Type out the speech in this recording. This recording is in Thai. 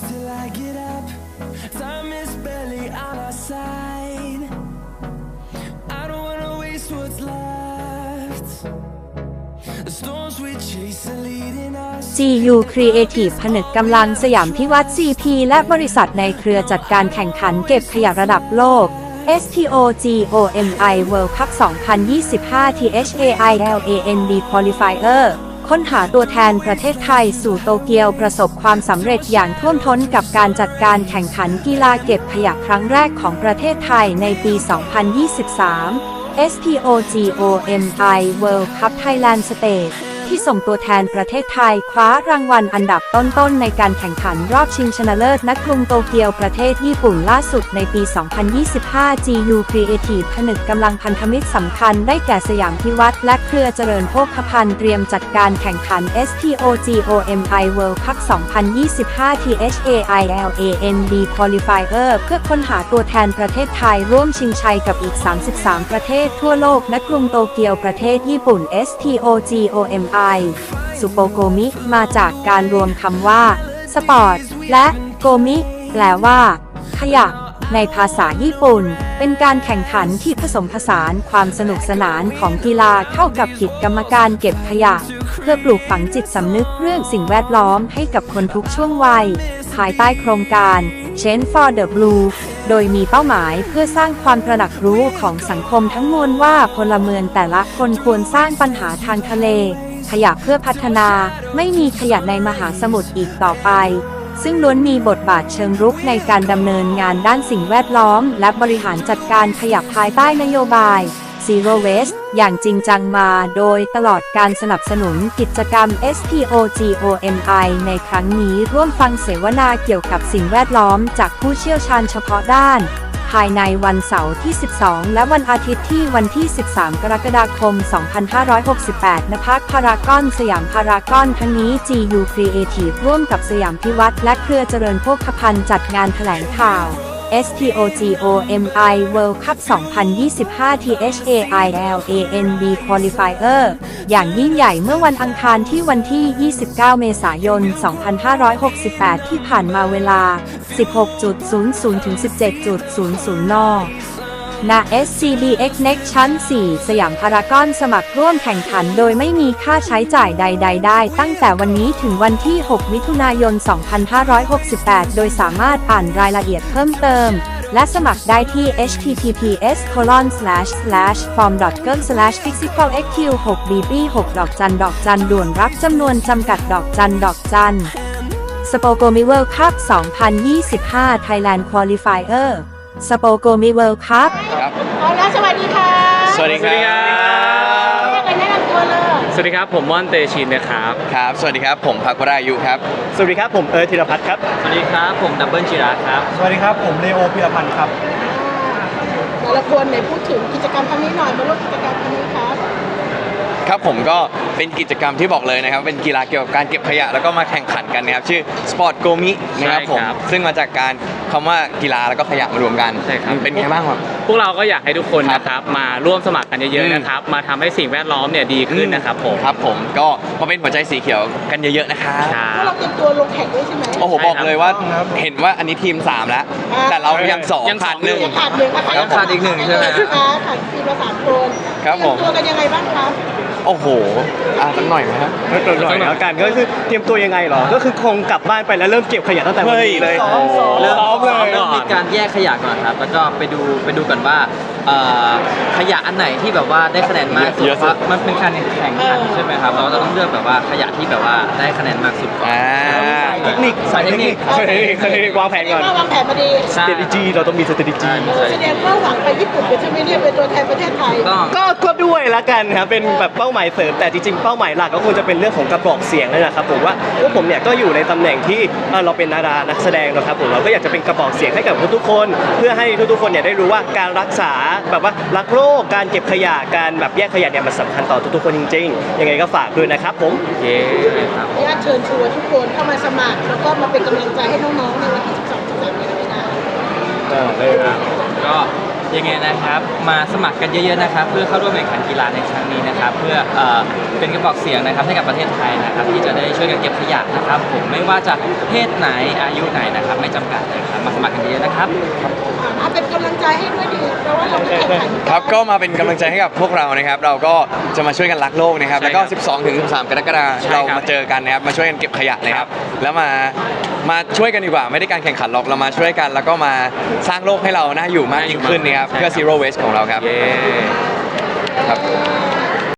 close till I get up. Time is barely on our side. I don't wanna waste what's left. The storms we chase are leading us. GU Creative ผนึกกำลังสยามพิวัตร CP และบริษัทในเครือจัดการแข่งขันเก็บขยะระดับโลก STOGOMI World Cup 2025 THAILAND Qualifier ค้นหาตัวแทนประเทศไทยสู่โตเกียวประสบความสำเร็จอย่างท่วมท้นกับการจัดการแข่งขันกีฬาเก็บขยะครั้งแรกของประเทศไทยในปี 2023 STOGOMI World Cup Thailand Stage ที่ส่งตัวแทนประเทศไทย คว้ารางวัลอันดับต้นๆ ในการแข่งขันรอบชิงชนะเลิศณกรุงโตเกียวประเทศญี่ปุ่นล่าสุดในปี 2025 GU Creative ผนึกกำลังพันธมิตรสำคัญได้แก่สยามพิวัตรและเครือเจริญโภคภัณฑ์เตรียมจัดการแข่งขัน STOGOMI World Cup 2025 THAILAND Qualifier เพื่อค้นหาตัวแทนประเทศไทยร่วมชิงชัยกับอีก 33 ประเทศทั่วโลกณกรุงโตเกียวประเทศญี่ปุ่น STOGOMI สุโปโกมิ มาจากการรวมคำว่า สปอร์ต และโกมิ แปลว่า ขยะ ในภาษาญี่ปุ่น เป็นการแข่งขันที่ผสมผสานความสนุกสนานของกีฬาเข้ากับกิจกรรมการเก็บขยะ เพื่อปลูกฝังจิตสำนึกเรื่องสิ่งแวดล้อมให้กับคนทุกช่วงวัย ภายใต้โครงการ Change for the Blue โดยมีเป้าหมายเพื่อสร้างความตระหนักรู้ของสังคมทั้งมวลว่าพลเมืองแต่ละคนควรสร้างปัญหาทางทะเล ขยะเพื่อพัฒนา ไม่มีขยะในมหาสมุทรอีกต่อไป ซึ่งล้วนมีบทบาทเชิงรุกในการดำเนินงานด้านสิ่งแวดล้อม และบริหารจัดการขยะภายใต้นโยบาย Zero Waste อย่างจริงจังมาโดยตลอดการสนับสนุนกิจกรรม STOGOMI ในครั้งนี้ร่วมฟังเสวนาเกี่ยวกับสิ่งแวดล้อมจากผู้เชี่ยวชาญเฉพาะด้าน ภายในวันเสาร์ที่ 12 และวันอาทิตย์ที่วันที่ 13 กรกฎาคม 2568 ณ พักพารากอนสยามพารากอนทั้งนี้ GU Creative ร่วมกับสยามพิวัตรและเครือเจริญโภคภัณฑ์จัดงานแถลงข่าว STOGOMI World Cup 2025 THAILAND Qualifier อย่างยิ่งใหญ่เมื่อวันอังคารที่วันที่ 29 เมษายน 2568 ที่ผ่านมาเวลา 16.00ถึง17.00 น ณ SCBX Next ชั้น 4 สยามพารากอนสมัครร่วมแข่งขันโดยไม่มีค่าใช้จ่ายใด ๆ ได้ ตั้งแต่วันนี้ถึงวันที่ 6 มิถุนายน 2568 โดยสามารถอ่านรายละเอียดเพิ่มเติม และสมัครได้ที่ https form girl physical xq 6 bb 6ดอกจันดอกจันด่วนรับจำนวนจำกัดดอกจันดอกจันสโปโกมิเวิลด์คัพ2025 Thailand Qualifier สโปโกมิเวิลด์คัพครับเอาละสวัสดีค่ะสวัสดีครับเรียกกันแนะนำตัวเลย สวัสดีครับ ผมม่อนเตชินนะครับ ครับ สวัสดีครับ ผมพักวรายุครับ สวัสดีครับ ผมเอิร์ธธีรพัฒน์ครับ สวัสดีครับ ผมดับเบิลจิราครับ สวัสดีครับ ผมเลโอพิรพันธ์ครับ แต่ละคนไหนพูดถึงกิจกรรมครั้งนี้หน่อยมาร่วมกิจกรรมครั้งนี้ครับ ครับผมก็เป็นกิจกรรมที่บอกเลยนะครับ เป็นกีฬาเกี่ยวกับการเก็บขยะแล้วก็มาแข่งขันกันนะครับ ชื่อสปอร์ตโกมินะครับผมใช่ครับ ซึ่งมาจากการคำว่ากีฬาแล้วก็ขยะมารวมกันใช่ครับเป็นไงบ้างครับ พวกเราก็อยากให้ทุกคนครับนะครับมาร่วมสมัครกันเยอะอืม ๆนะครับ มาทำให้สิ่งแวดล้อมเนี่ยดีขึ้นนะครับผม ครับผมก็มาเป็นหัวใจสีเขียวกันเยอะๆนะครับครัพวกเราบเตรียมตัวลงแข่งด้วยใช่ไหมโอ้โหใช่ครับบอกเลยว่าครับเห็นว่าอันนี้ทีม 3 แล้วอ่าแต่เรายังสองยังสอง ขาดหนึ่ง ยังขาดหนึ่งนะคะครับขาดอีกหนึ่งใช่ไหมคะขาดทีมละสามคนครับผม เตรียตัวกันยังไงบ้างครับ โอ้โหอะสักหน่อยไหมครับเริ่มหน่อยแล้วกันก็คือเตรียมตัวยังไงเหรอ ก็คือคงกลับบ้านไปแล้วเริ่มเก็บขยะตั้งแต่วันนี้เลย เฮ้ย ซ้อมเริ่มซ้อมเลย เริ่เริ่มมมีการแยกขยะก่อนครับ แล้วก็ไปดูไปดูกันว่าเอ่อขยะอันไหนที่แบบว่าได้คะแนนมากสุดเยอะสุดเพราะมันเป็นการแข่งขันใช่ไหมครับเราก็ต้องเลือกแบบว่าขยะที่แบบว่าได้คะแนนมากสุดก่อนอ่าเทคนิคสายเทคนิคสายเทคนิคสายเทคนิควางแผนก่อนว่าวางแผนมาดีใช่ strategy เราต้องมี strategy เออแสดงว่าหวังไปญี่ปุ่นเป็นใช่ไหมเนี่ยเป็นตัวแทนประเทศไทยต้องก็ก็ด้วยละกันครับเป็นแบบเป้าหมายเสริมแต่จริงๆเป้าหมายหลักก็คงจะเป็นเรื่องของกระบอกเสียงนั่นแหละครับผมว่าพวกผมเนี่ยก็อยู่ในตำแหน่งที่เอ่อเราเป็นดารานักแสดงนะครับผมเราก็อยากจะเป็นกระบอกเสียงให้กับทุกๆคน เพื่อให้ทุกๆคนเนี่ยได้รู้ว่าการรักษาแบบว่ารักโลกการเก็บขยะการแบบแยกขยะเนี่ยมันสำคัญต่อทุกๆคนจริงๆยังไงก็ฝากด้วยนะครับผม เย้ครับญาติเชิญชวนทุกคนเข้ามาสมัคร แล้วก็มาเป็นกำลังใจให้น้องๆในวันที่ 12 13มีนาคมก็ ยังไงนะครับ มาสมัครกันเยอะๆนะครับ เพื่อเข้าร่วมแข่งขันกีฬาในครั้งนี้นะครับ เพื่อเอ่อเป็นกระบอกเสียงนะครับให้กับประเทศไทยนะครับ ที่จะได้ช่วยกันเก็บขยะนะครับ ผมไม่ว่าจะเพศไหนอายุไหนนะครับ ไม่จำกัดเลยครับ มาสมัครกันเยอะๆนะครับอ่าเป็นกำลังใจให้ด้วยดีเพราะว่าเราไม่แข่งขันครับก็มาเป็นกำลังใจให้กับพวกเรานะครับ เราก็จะมาช่วยกันรักโลกนะครับ ใช่แล้วก็ ครับ12 ถึง 13 กรกฎาคมใช่ครับเรามาเจอกันนะครับมาช่วยกันเก็บขยะนะครับ แล้วมามาช่วยกันดีกว่าไม่ได้การแข่งขันหรอกเรามาช่วยกัน แล้วก็มาสร้างโลกให้เราน่าอยู่มากยิ่งขึ้นนะครับ เพื่อ zero waste ของเราครับเย้ครับเ